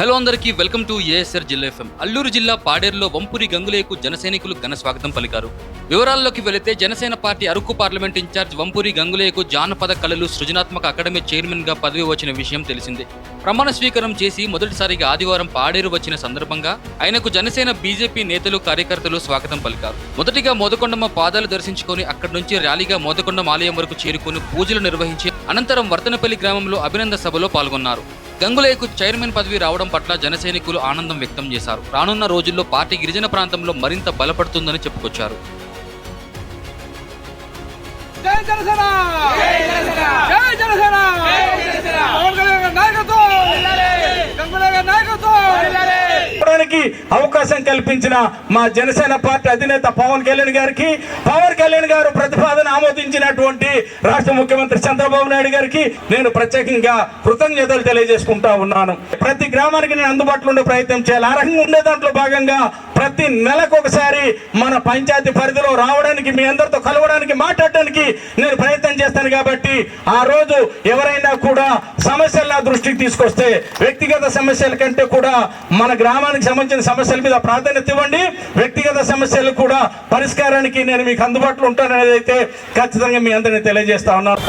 Hello అందరికీ welcome to ASR జిల్లా FM. Alluri జిల్లా పాడేరులో వంపురి గంగులేకు జనసైనికులు ఘన స్వాగతం పలికారు. వివరాల్లోకి వెళితే Janasena party Araku parliament incharge Vampuri గంగులేకు జానపద కళలు సృజనాత్మక అకాడమీ చైర్మన్గా పదవి వచ్చిన విషయం తెలిసిందే. ప్రమాణ స్వీకారం చేసి మొదటిసారిగా ఆదివారం పాడేరు వచ్చిన సందర్భంగా ఆయనకు జనసేన బీజేపీ నేతలు కార్యకర్తలు స్వాగతం పలికారు. మొదటిగా మోదకొండమ్మ పాదాలు దర్శించుకొని అక్కడి నుంచి ర్యాలీగా మోదకొండం ఆలయం వరకు చేరుకుని పూజలు నిర్వహించి అనంతరం వర్తనపల్లి గ్రామంలో అభినంద సభలో పాల్గొన్నారు. గంగులేకు చైర్మన్ పదవి రావడం పట్ల జనసైనికులు ఆనందం వ్యక్తం చేశారు. రానున్న రోజుల్లో పార్టీ గిరిజన ప్రాంతంలో మరింత బలపడుతుందని చెప్పుకొచ్చారు. జై జనసేన! జై జనసేన! పవన్ కళ్యాణ్ గారి నాయకత్వం! గంగులే గారి నాయకత్వం! చెప్పడానికి అవకాశం కల్పించిన మా జనసేన పార్టీ అధినేత పవన్ కళ్యాణ్ గారికి పవన్ కళ్యాణ్ గారు ప్రతిపాదన ఆమోదించినటువంటి రాష్ట్ర ముఖ్యమంత్రి చంద్రబాబు నాయుడు గారికి నేను ప్రత్యేకంగా కృతజ్ఞతలు తెలియజేసుకుంటా ఉన్నాను. ప్రతి గ్రామానికి నేను అందుబాటులో ఉండే ప్రయత్నం చేయాలి. అర్హంగా ఉండే దాంట్లో భాగంగా ప్రతి నెలకు ఒకసారి మన పంచాయతీ పరిధిలో రావడానికి మీ అందరితో కలవడానికి మాట్లాడడానికి నేను ప్రయత్నం చేస్తాను కాబట్టి ఆ రోజు ఎవరైనా కూడా సమస్యలు నా దృష్టికి తీసుకొస్తే వ్యక్తిగత సమస్యల కంటే కూడా మన గ్రామానికి సంబంధించిన సమస్యల మీద ప్రాధాన్యత ఇవ్వండి. వ్యక్తిగత సమస్యలు కూడా పరిష్కారానికి నేను మీకు అందుబాటులో ఉంటాననేది అయితే ఖచ్చితంగా మీ అందరినీ తెలియజేస్తా ఉన్నాను